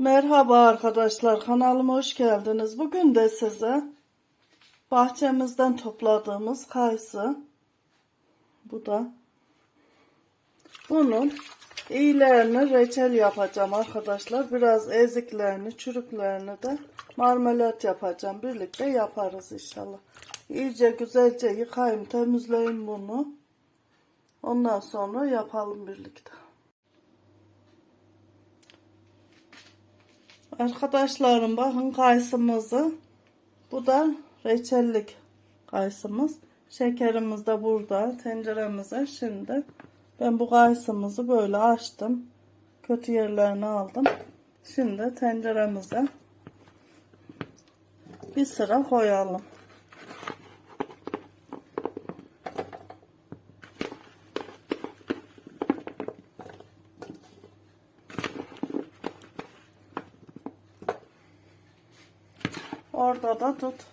Merhaba arkadaşlar kanalıma hoş geldiniz. Bugün de size bahçemizden topladığımız kayısı bu da bunun iyilerini reçel yapacağım arkadaşlar. Biraz eziklerini, çürüklerini de marmelat yapacağım. Birlikte yaparız inşallah. İyice güzelce yıkayayım, temizleyeyim bunu. Ondan sonra yapalım birlikte. Arkadaşlarım bakın kayısımızı. Bu da reçellik kayısımız. Şekerimiz de burada tenceremize. Şimdi ben bu kayısımızı böyle açtım. Kötü yerlerini aldım. Şimdi tenceremize bir sıra koyalım. Orada da tut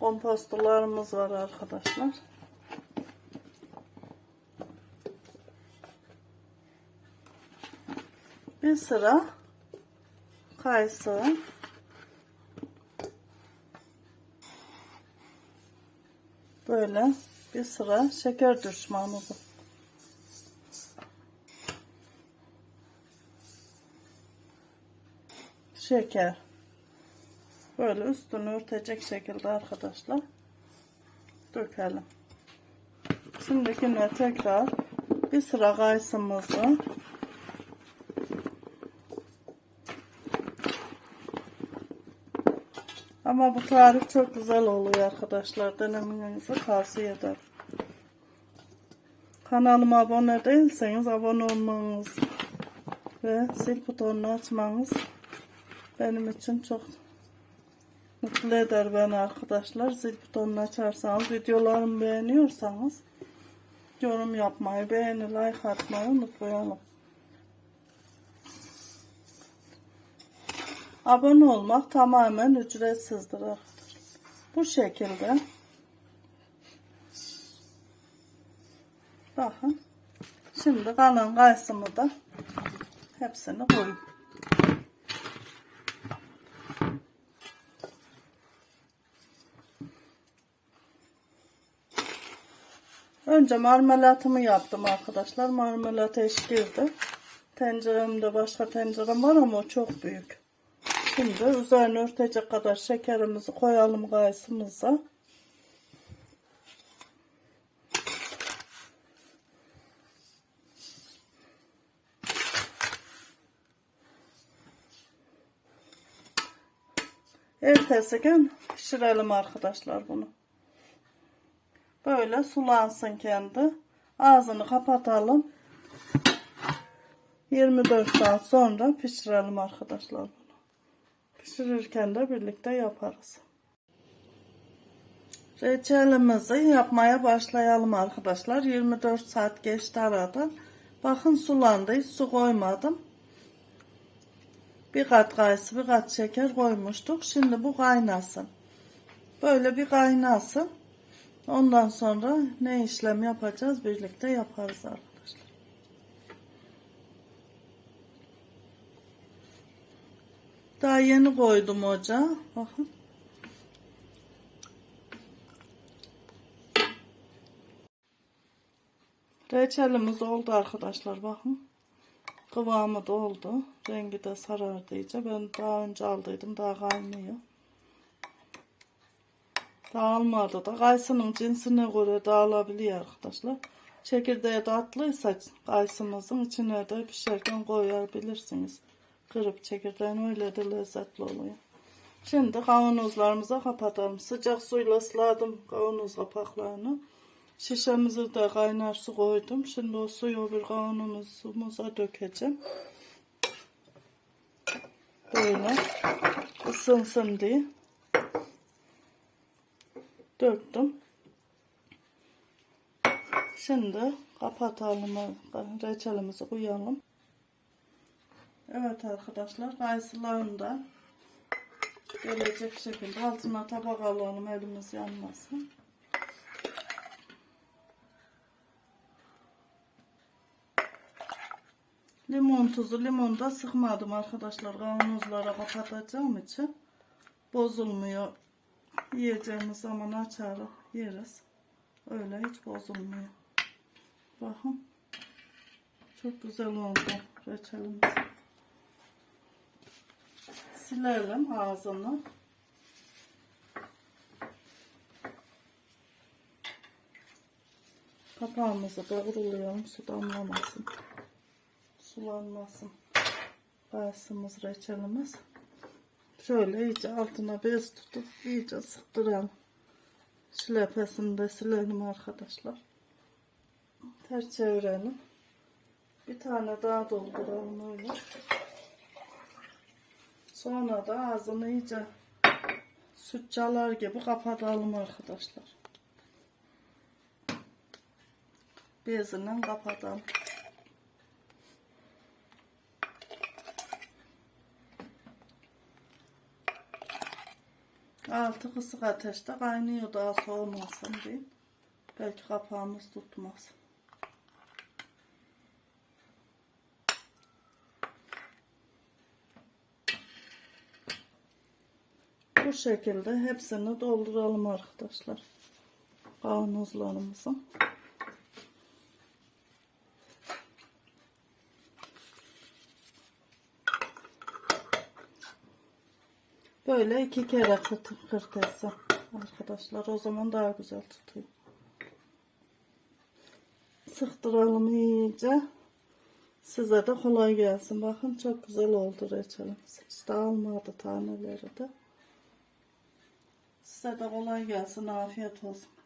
kompostolarımız var arkadaşlar. Bir sıra kayısı. Böyle bir sıra şeker düşmanı bu. Şeker. Böyle üstünü örtecek şekilde arkadaşlar dökelim. Şimdi yine tekrar bir sıra kayısımızı ama bu tarif çok güzel oluyor arkadaşlar. Denemenizi tavsiye ederim. Kanalıma abone değilseniz abone olmanız ve zil butonunu açmanız benim için çok Mutlu eder beni arkadaşlar. Zil butonunu açarsanız, videolarımı beğeniyorsanız yorum yapmayı, beğeni, like atmayı unutmayalım. Abone olmak tamamen ücretsizdir. Bu şekilde bakın şimdi kalan kayısımı da hepsini koyayım. Önce marmelatımı yaptım arkadaşlar. Marmelat eş girdi. Tenceremde başka tencerem var ama o çok büyük. Şimdi üzerine örtecek kadar şekerimizi koyalım kayısımıza. Ertesi gün pişirelim arkadaşlar bunu. Böyle sulansın kendi. Ağzını kapatalım. 24 saat sonra pişirelim arkadaşlar. Pişirirken de birlikte yaparız. Reçelimizi yapmaya başlayalım arkadaşlar. 24 saat geçti aradan. Bakın sulandı. Hiç su koymadım. Bir kat kayısı, bir kat şeker koymuştuk. Şimdi bu kaynasın. Böyle bir kaynasın. Ondan sonra ne işlem yapacağız birlikte yaparız arkadaşlar. Daha yeni koydum ocağa. Bakın. Reçelimiz oldu arkadaşlar bakın. Kıvamı da oldu. Rengi de sarardı iyice. Ben daha önce aldıydım. Daha kaynıyor. Dağılmadı da kayısının cinsine göre dağılabiliyor arkadaşlar. Çekirdeği tatlıysa kayısımızın içine de pişerken koyabilirsiniz. Kırıp çekirdeğini öyle de lezzetli oluyor. Şimdi kavanozlarımıza kapatalım. Sıcak suyla ısladım kavanoz kapaklarını. Şişemizi de kaynar su koydum. Şimdi o suyu bir kavanozumuza dökeceğim. Böyle ısınsın diye döktüm. Şimdi kapatalım. Reçelimizi koyalım. Evet arkadaşlar kayısılarını da gelecek şekilde altına tabak alalım elimiz yanmasın. Limon tuzu, limon da sıkmadım arkadaşlar. Kavanozlara kapatacağım için bozulmuyor. Yiyeceğimiz zaman açarız, yeriz. Öyle hiç bozulmuyor. Bakın. Çok güzel oldu reçelimiz. Silelim ağzını. Kapağımızı doğrulayalım su damlamasın. Sulanmasın. Kayısımız, reçelimiz. Şöyle iyice altına bez tutup iyice sıktıralım. Şilepesini de silelim arkadaşlar. Ters çevirelim. Bir tane daha dolduralım öyle. Sonra da ağzını iyice süt çalar gibi kapatalım arkadaşlar. Bezinden kapatalım. Altı kısık ateşte kaynıyor daha soğumasın diye. Belki kapağımız tutmaz. Bu şekilde hepsini dolduralım arkadaşlar. Kavanozlarımızı. Böyle iki kere kırt kırtırsam arkadaşlar o zaman daha güzel tutuyor. Sıktıralım iyice. Size de kolay gelsin. Bakın çok güzel oldu reçelimiz. Hiç dağılmadı taneleri de. Size de kolay gelsin. Afiyet olsun.